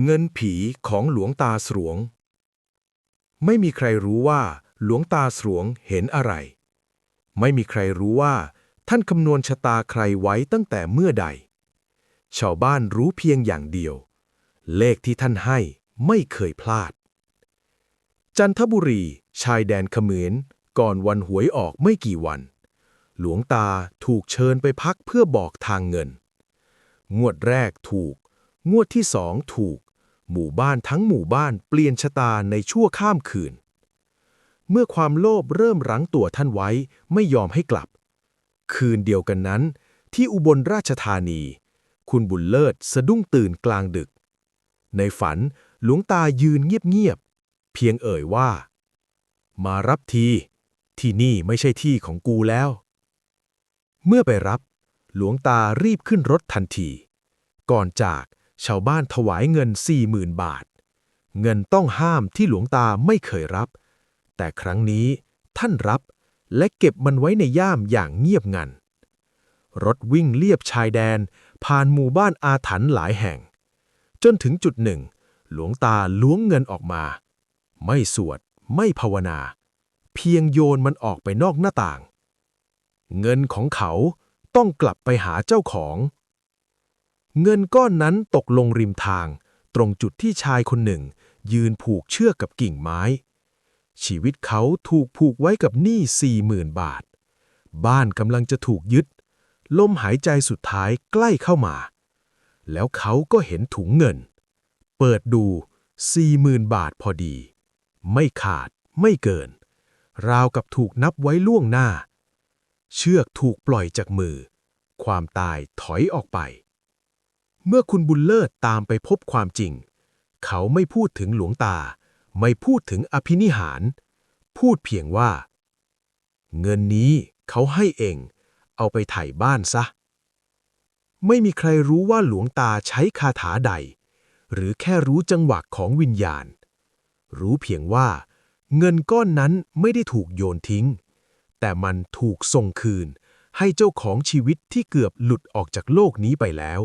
เงินผีของหลวงตาสรวง ไม่มีใครรู้ว่าหลวงตาสรวงเห็นอะไร ไม่มีใครรู้ว่า ท่านคำนวณชะตาใครไว้ตั้งแต่เมื่อใด ชาวบ้านรู้เพียงอย่างเดียว เลขที่ท่านให้ไม่เคยพลาด จันทบุรี ชายแดนเขมรก่อนวันหวยออกไม่กี่วัน หลวงตาถูกเชิญไปพักเพื่อบอกทางเงิน งวดแรกถูก งวดที่สองถูก หมู่บ้านทั้งหมู่บ้านเปลี่ยนชะตาในชั่วข้ามคืน เมื่อความโลภเริ่มรั้งตัวท่านไว้ไม่ยอมให้กลับ คืนเดียวกันนั้น ที่อุบลราชธานี คุณบุญเลิศสะดุ้งตื่นกลางดึก ในฝันหลวงตายืนเงียบๆเพียงเอ่ยว่า มารับทีที่นี่ไม่ใช่ที่ของกูแล้ว เมื่อไปรับ หลวงตารีบขึ้นรถทันที ก่อนจาก ชาวบ้านถวายเงินสี่หมื่นบาท เงินต้องห้ามที่หลวงตาไม่เคยรับ แต่ครั้งนี้ท่านรับและเก็บมันไว้ในย่ามอย่างเงียบงัน รถวิ่งเลียบชายแดน ผ่านหมู่บ้านอาถรรพ์หลายแห่ง จนถึงจุดหนึ่ง หลวงตาล้วงเงินออกมา ไม่สวด ไม่ภาวนา เพียงโยนมันออกไปนอกหน้าต่าง เงินของเขาต้องกลับไปหาเจ้าของ เงินก้อนนั้นตกลงริมทาง ตรงจุดที่ชายคนหนึ่ง ยืนผูกเชือกกับกิ่งไม้ ชีวิตเขาถูกผูกไว้กับหนี้สี่หมื่นบาท บ้านกำลังจะถูกยึด ลมหายใจสุดท้ายใกล้เข้ามา แล้วเขาก็เห็นถุงเงิน เปิดดูสี่หมื่นบาทพอดี ไม่ขาดไม่เกิน ราวกับถูกนับไว้ล่วงหน้า เชือกถูกปล่อยจากมือ ความตายถอยออกไป เมื่อคุณบุญเลิศตามไปพบความจริง เขาไม่พูดถึงหลวงตา ไม่พูดถึงอภินิหาร พูดเพียงว่า เงินนี้เขาให้เอง เอาไปไถ่บ้านซะ ไม่มีใครรู้ว่าหลวงตาใช้คาถาใด หรือแค่รู้จังหวะของวิญญาณ รู้เพียงว่า เงินก้อนนั้นไม่ได้ถูกโยนทิ้ง แต่มันถูกส่งคืนให้เจ้าของชีวิตที่เกือบหลุดออกจากโลกนี้ไปแล้ว